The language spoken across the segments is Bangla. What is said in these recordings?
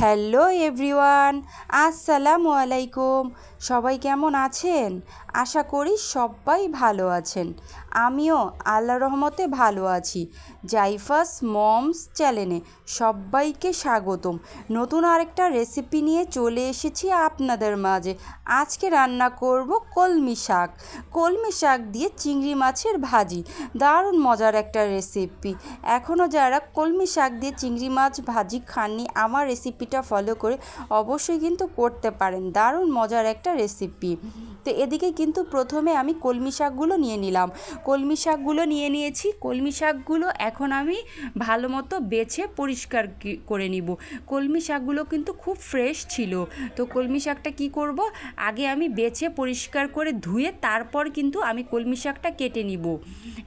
হ্যালো এভরিওয়ান, আসসালামু আলাইকুম। সবাই কেমন আছেন? আশা করি সবাই ভালো আছেন। আমিও আল্লাহ রহমতে ভালো আছি। জাইফাস মমস চ্যানেলে সবাইকে স্বাগতম। নতুন আরেকটা রেসিপি নিয়ে চলে এসেছি আপনাদের মাঝে। আজকে রান্না করব কলমি শাক। কলমি শাক দিয়ে চিংড়ি মাছের ভাজি। দারুণ মজার একটা রেসিপি। এখনও যারা কলমি শাক দিয়ে চিংড়ি মাছ ভাজি খাননি, আমার রেসিপিটা ফলো করে অবশ্যই কিন্তু করতে পারেন। দারুণ মজার একটা রেসিপি তো এদিকে কিন্তু প্রথমে আমি কলমি শাকগুলো নিয়ে নিলাম। কলমি শাকগুলো নিয়ে নিয়েছি। কলমি শাকগুলো এখন আমি ভালো মতো বেছে পরিষ্কার করে নিব। কলমি শাকগুলো কিন্তু খুব ফ্রেশ ছিল। তো কলমি শাকটা কি করব? আগে আমি বেছে পরিষ্কার করে ধুয়ে তারপর কিন্তু আমি কলমি শাকটা কেটে নিব।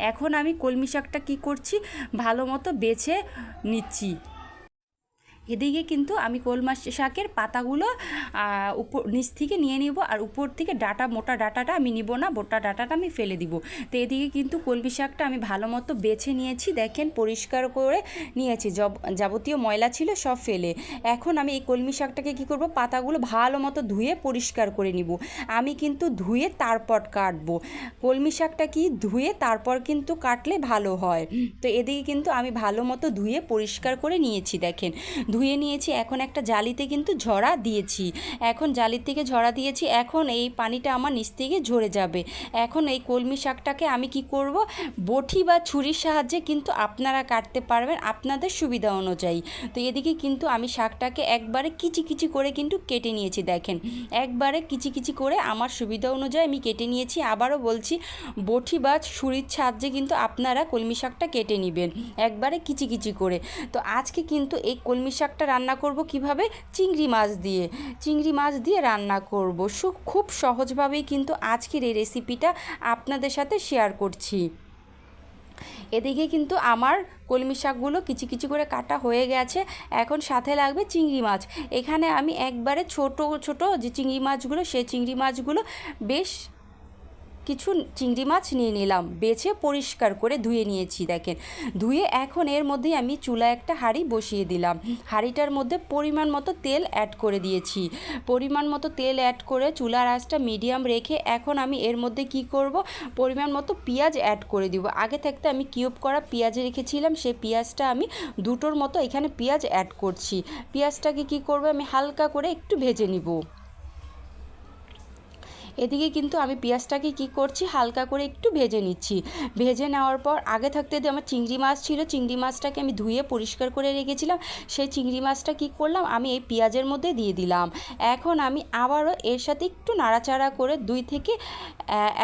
এখন আমি কলমি শাকটা কি করছি? ভালো মতো বেছে নিচ্ছি। এদিকে কিন্তু আমি কলমা শাকের পাতাগুলো উপর, নিচ থেকে নিয়ে নিব আর উপর থেকে ডাটা, মোটা ডাটাটা আমি নিব না, মোটা ডাটাটা আমি ফেলে দিব। তো এদিকে কিন্তু কলমি শাকটা আমি ভালো মতো বেছে নিয়েছি, দেখেন পরিষ্কার করে নিয়েছি। যাবতীয় ময়লা ছিল সব ফেলে। এখন আমি এই কলমি শাকটাকে কী করব? পাতাগুলো ভালো মতো ধুয়ে পরিষ্কার করে নিব। আমি কিন্তু ধুয়ে তারপর কাটবো। কলমি শাকটা কি? ধুয়ে তারপর কিন্তু কাটলে ভালো হয়। তো এদিকে কিন্তু আমি ভালো মতো ধুয়ে পরিষ্কার করে নিয়েছি, দেখেন। ধুয়ে নিয়েছি, এখন একটা জালিতে কিন্তু ঝরা দিয়েছি। এখন জালির থেকে ঝরা দিয়েছি, এখন এই পানিটা আমার নিচ থেকে ঝরে যাবে। এখন এই কলমি শাকটাকে আমি কি করব? বটি বা ছুরির সাহায্যে কিন্তু আপনারা কাটতে পারবেন আপনাদের সুবিধা অনুযায়ী। তো এদিকে কিন্তু আমি শাকটাকে একবারে কিচি কিচি করে কিন্তু কেটে নিয়েছি, দেখেন। একবারে কিচি কিচি করে আমার সুবিধা অনুযায়ী আমি কেটে নিয়েছি। আবারও বলছি বটি বা ছুরির সাহায্যে কিন্তু আপনারা কলমি শাকটা কেটে নেবেন, একবারে কিচি কিচি করে। তো আজকে কিন্তু এই কলমি শাকটা রান্না করব কীভাবে? চিংড়ি মাছ দিয়ে। চিংড়ি মাছ দিয়ে রান্না করব। সু- খুব সহজভাবেই কিন্তু আজকের এই রেসিপিটা আপনাদের সাথে শেয়ার করছি। এদিকে কিন্তু আমার কলমি শাকগুলো কিচি কিচি করে কাটা হয়ে গেছে। এখন সাথে লাগবে চিংড়ি মাছ। এখানে আমি একবারে ছোট ছোট যে চিংড়ি মাছগুলো, সেই চিংড়ি মাছগুলো বেশ কিছু চিংড়ি মাছ নিয়ে নিলাম। বেছে পরিষ্কার করে ধুয়ে নিয়েছি, দেখেন। ধুয়ে এখন এর মধ্যে আমি চুলা একটা হাঁড়ি বসিয়ে দিলাম। হাঁড়িটার মধ্যে পরিমাণ মতো তেল অ্যাড করে দিয়েছি। পরিমাণ মতো তেল অ্যাড করে চুলার আঁচটা মিডিয়াম রেখে এখন আমি এর মধ্যে কি করব? পরিমাণ মতো পেঁয়াজ অ্যাড করে দিব। আগে থাকতে আমি কিউব করা পেঁয়াজ রেখেছিলাম, সেই পেঁয়াজটা আমি দুটোর মতো এখানে পেঁয়াজ অ্যাড করছি। পেঁয়াজটাকে কি করব? আমি হালকা করে একটু ভেজে নিব। এদিকে কিন্তু আমি পেঁয়াজটাকে কি করছি, হালকা করে একটু ভেজে নিচ্ছি। ভেজে নেওয়ার পর আগে থাকতে আমার চিংড়ি মাছ ছিল, চিংড়ি মাছটাকে আমি ধুয়ে পরিষ্কার করে রেখেছিলাম। সেই চিংড়ি মাছটা কি করলাম, আমি এই পেঁয়াজের মধ্যে দিয়ে দিলাম। এখন আমি আবারও এর সাথে একটু নাড়াচাড়া করে দুই থেকে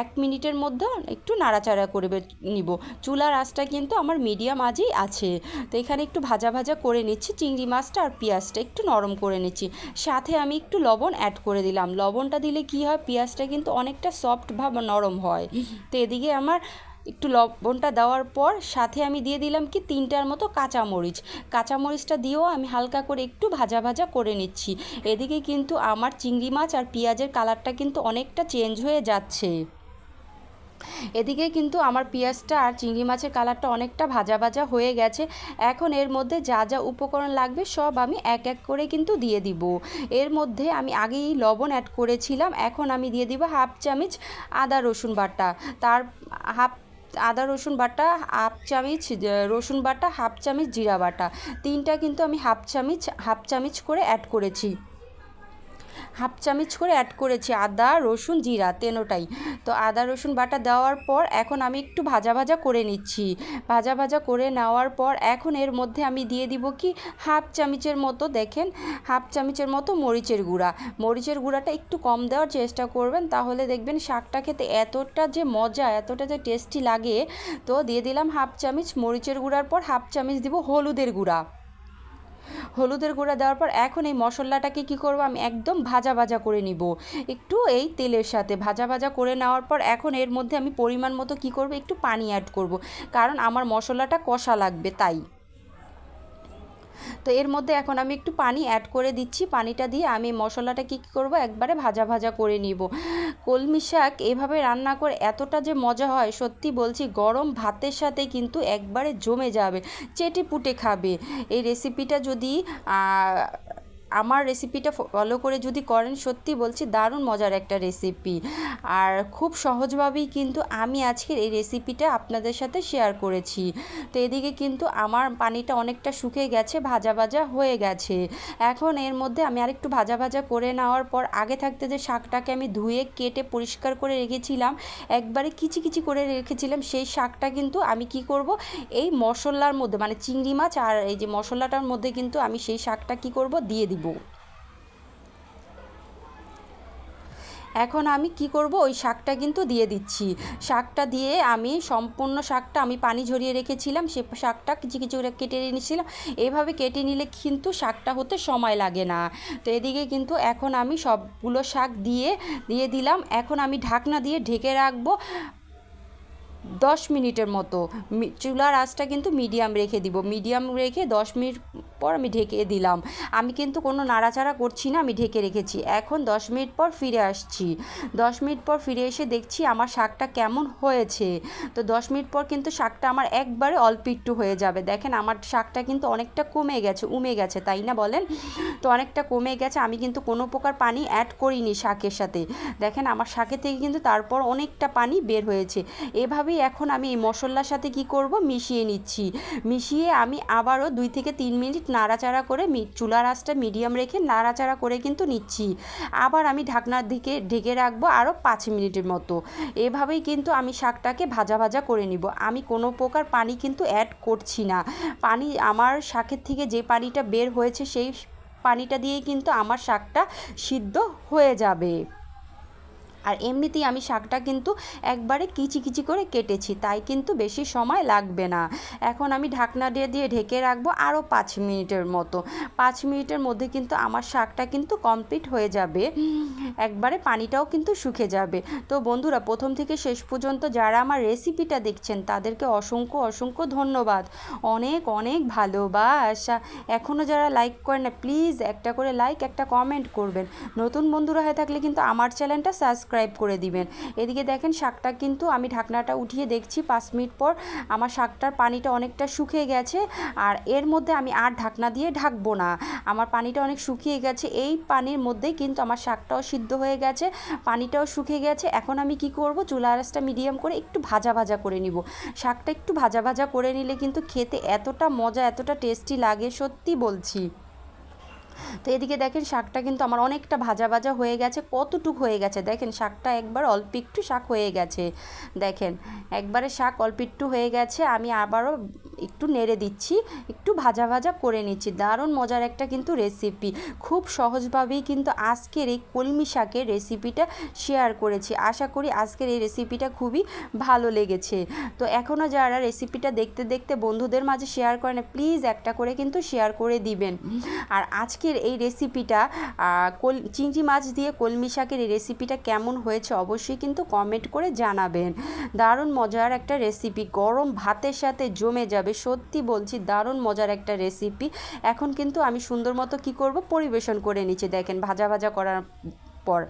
এক মিনিটের মধ্যে একটু নাড়াচাড়া করে নিব। চুলার আঁচটা কিন্তু আমার মিডিয়াম আজই আছে। তো এখানে একটু ভাজা ভাজা করে নিচ্ছি চিংড়ি মাছটা আর পেঁয়াজটা একটু নরম করে নিচ্ছি। সাথে আমি একটু লবণ অ্যাড করে দিলাম। লবণটা দিলে কি হয়, পেঁয়াজটা কিন্তু অনেকটা সফট বা নরম হয়। তো এদিকে আমার একটু লবণটা দেওয়ার পর সাথে আমি দিয়ে দিলাম কি তিনটার মতো কাঁচামরিচ। কাঁচামরিচটা দিয়েও আমি হালকা করে একটু ভাজা ভাজা করে নিচ্ছি। এদিকে কিন্তু আমার চিংড়ি মাছ আর পেঁয়াজের কালারটা কিন্তু অনেকটা চেঞ্জ হয়ে যাচ্ছে। এদিকে কিন্তু আমার পেঁয়াজটা আর চিংড়ি মাছের কালারটা অনেকটা ভাজা ভাজা হয়ে গেছে। এখন এর মধ্যে যা যা উপকরণ লাগবে সব আমি এক এক করে কিন্তু দিয়ে দিব। এর মধ্যে আমি আগেই লবণ অ্যাড করেছিলাম, এখন আমি দিয়ে দিব হাফ চামচ আদা রসুন বাটা। তার হাফ আদা রসুন বাটা, হাফ চামচ রসুন বাটা, হাফ চামচ জিরা বাটা। তিনটা কিন্তু আমি হাফ চামচ হাফ চামচ করে অ্যাড করেছি। হাফ চামচ করে অ্যাড করেছি আদা, রসুন, জিরা তেনোটাই তো আদা, রসুন বাটা দেওয়ার পর এখন আমি একটু ভাজা ভাজা করে নিচ্ছি। ভাজা ভাজা করে নেওয়ার পর এখন এর মধ্যে আমি দিয়ে দিব কি? হাফ চামচের মতো দেখেন, হাফ চামচের মতো মরিচের গুঁড়া। মরিচের গুঁড়াটা একটু কম দেওয়ার চেষ্টা করবেন, তাহলে দেখবেন শাকটা খেতে এতটা যে মজা, এতটা যে টেস্টি লাগে। তো দিয়ে দিলাম হাফ চামচ মরিচের গুঁড়ার পর হাফ চামচ দিব হলুদের গুঁড়া। হলুদের গুঁড়া দেওয়ার পর এখন এই মশলাটাকে কি করব? আমি একদম ভাজা ভাজা করে নিব। একটু এই তেলের সাথে ভাজা ভাজা করে নেওয়ার পর এখন এর মধ্যে আমি পরিমাণ মতো কি করব? একটু পানি অ্যাড করব। কারণ আমার মশলাটা কষা লাগবে, তাই। তো এর মধ্যে এখন আমি একটু পানি অ্যাড করে দিচ্ছি। পানিটা দিয়ে আমি মশলাটা কী কী করব? একবারে ভাজা ভাজা করে নিব। কলমি শাক এভাবে রান্না করে এতটা যে মজা হয়, সত্যি বলছি গরম ভাতের সাথে কিন্তু একবারে জমে যাবে, চেটে পুটে খাবে। এই রেসিপিটা যদি আমার রেসিপিটা ফলো করে যদি করেন, সত্যি বলছি দারুণ মজার একটা রেসিপি আর খুব সহজভাবেই কিন্তু আমি আজকের এই রেসিপিটা আপনাদের সাথে শেয়ার করেছি। তো এদিকে কিন্তু আমার পানিটা অনেকটা শুকিয়ে গেছে, ভাজা ভাজা হয়ে গেছে। এখন এর মধ্যে আমি আরেকটু ভাজা ভাজা করে নেওয়ার পর, আগে থাকতে যে শাকটাকে আমি ধুয়ে, কেটে, পরিষ্কার করে রেখেছিলাম, একবারে কিচি কিচি করে রেখেছিলাম, সেই শাকটা কিন্তু আমি কি করব, এই মশলার মধ্যে মানে চিংড়ি মাছ আর এই যে মশলাটার মধ্যে কিন্তু আমি সেই শাকটা কি করব, দিয়ে দিব। এখন আমি কি করব? ওই শাকটা কিন্তু দিয়ে দিচ্ছি। শাকটা দিয়ে আমি সম্পূর্ণ শাকটা আমি পানি ঝরিয়ে রেখেছিলাম। সে শাকটা কিছু কিছু করে কেটে নিয়েছিলাম। এভাবে কেটে নিলে কিন্তু শাকটা হতে সময় লাগে না। তো এদিকে কিন্তু এখন আমি সবগুলো শাক দিয়ে দিয়ে দিলাম। এখন আমি ঢাকনা দিয়ে ঢেকে রাখব দশ মিনিটের মতো। চুলার আঁচটা কিন্তু মিডিয়াম রেখে দিব। মিডিয়াম রেখে দশ মিনিট পর আমি ঢেকে দিলাম। আমি কিন্তু কোনো নাড়াচাড়া করছি না, আমি ঢেকে রেখেছি। এখন দশ মিনিট পর ফিরে আসছি। দশ মিনিট পর ফিরে এসে দেখছি আমার শাকটা কেমন হয়েছে। তো দশ মিনিট পর কিন্তু শাকটা আমার একবারে অল্প একটু হয়ে যাবে। দেখেন আমার শাকটা কিন্তু অনেকটা কমে গেছে, উমে গেছে, তাই না বলেন? তো অনেকটা কমে গেছে, আমি কিন্তু কোনো প্রকার পানি অ্যাড করিনি শাকের সাথে। দেখেন আমার শাকের থেকে কিন্তু তারপর অনেকটা পানি বের হয়েছে। এভাবেই এখন আমি এই মশলার সাথে কি করব? মিশিয়ে নিচ্ছি। মিশিয়ে আমি আবারও দুই থেকে তিন মিনিট নাড়াচাড়া করে চুলার আঁচটা মিডিয়াম রেখে নাড়াচাড়া করে কিন্তু নিচ্ছি। আবার আমি ঢাকনার দিকে ঢেকে রাখব আরও পাঁচ মিনিটের মতো। এভাবেই কিন্তু আমি শাকটাকে ভাজা ভাজা করে নিব। আমি কোনো প্রকার পানি কিন্তু অ্যাড করছি না। পানি আমার শাকের থেকে যে পানিটা বের হয়েছে সেই পানিটা দিয়েই কিন্তু আমার শাকটা সিদ্ধ হয়ে যাবে। আর এমনিতেই আমি শাকটা কিন্তু একবারে কিচি কিচি করে কেটেছি, তাই কিন্তু বেশি সময় লাগবে না। এখন আমি ঢাকনা দিয়ে দিয়ে ঢেকে রাখব আরও পাঁচ মিনিটের মতো। পাঁচ মিনিটের মধ্যে কিন্তু আমার শাকটা কিন্তু কমপ্লিট হয়ে যাবে। একবারে পানিটাও কিন্তু শুকে যাবে। তো বন্ধুরা, প্রথম থেকে শেষ পর্যন্ত যারা আমার রেসিপিটা দেখছেন, তাদেরকে অসংখ্য অসংখ্য ধন্যবাদ। অনেক অনেক ভালোবাসা। এখনও যারা লাইক করেন না, প্লিজ একটা করে লাইক, একটা কমেন্ট করবেন। নতুন বন্ধুরা হয়ে থাকলে কিন্তু আমার চ্যানেলটা সাবস্ক্রাইব সাবস্ক্রাইব করে দিবেন। এদিকে দেখেন শাকটা কিন্তু আমি ঢাকনাটা উঠিয়ে দেখছি পাঁচ মিনিট পর। আমার শাকটার পানিটা অনেকটা শুকিয়ে গেছে আর এর মধ্যে আমি আর ঢাকনা দিয়ে ঢাকবো না। আমার পানিটা অনেক শুকিয়ে গেছে। এই পানির মধ্যেই কিন্তু আমার শাকটাও সিদ্ধ হয়ে গেছে, পানিটাও শুকিয়ে গেছে। এখন আমি কি করব? চুলা আঁচটা মিডিয়াম করে একটু ভাজা ভাজা করে নিব। শাকটা একটু ভাজা ভাজা করে নিলে কিন্তু খেতে এতটা মজা, এতটা টেস্টি লাগে, সত্যি বলছি। তো এদিকে দেখেন শাকটা কিন্তু আমার অনেকটা ভাজা ভাজা হয়ে গেছে, কতটুক হয়ে গেছে? দেখেন শাকটা একবার অল্প একটু শাক হয়ে গেছে। দেখেন, একবারে শাক অল্প একটু হয়ে গেছে, আমি আবারও একটু নেড়ে দিচ্ছি, একটু ভাজা ভাজা করে নিচ্ছি। দারুণ মজার একটা কিন্তু রেসিপি খুব সহজভাবেই কিন্তু আজকের এই কলমি শাকের রেসিপিটা শেয়ার করেছি। আশা করি আজকের এই রেসিপিটা খুবই ভালো লেগেছে। তো এখনও যারা রেসিপিটা দেখতে দেখতে বন্ধুদের মাঝে শেয়ার করে না প্লিজ একটা করে কিন্তু শেয়ার করে দিবেন। আর আজকের এই রেসিপিটা কল, চিংড়ি মাছ দিয়ে কলমি শাকের এই রেসিপিটা কেমন হয়েছে অবশ্যই কিন্তু কমেন্ট করে জানাবেন। দারুণ মজার একটা রেসিপি গরম ভাতের সাথে জমে যাবে সত্যি বলছি, দারুণ মজার একটা রেসিপি এখন কিন্তু আমি সুন্দর মতো কী করব? পরিবেশন করে নিচ্ছি। দেখেন, ভাজা ভাজা করার পর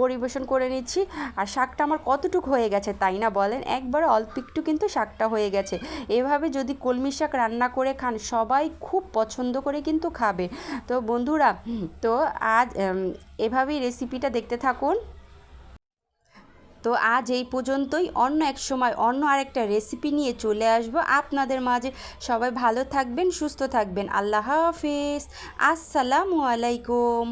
পরিবেশন করে নিচ্ছি। আর শাকটা আমার কতটুক হয়ে গেছে তাই না বলেন? একবার অল্প একটু কিন্তু শাকটা হয়ে গেছে। এভাবে যদি কলমি শাক রান্না করে খান, সবাই খুব পছন্দ করে কিন্তু খাবে। তো বন্ধুরা, তো আজ এভাবেই রেসিপিটা দেখতে থাকুন। তো আজ এই পর্যন্তই। অন্য এক সময় অন্য আরেকটা রেসিপি নিয়ে চলে আসব আপনাদের মাঝে। সবাই ভালো থাকবেন, সুস্থ থাকবেন। আল্লাহ হাফিজ। আসসালামু আলাইকুম।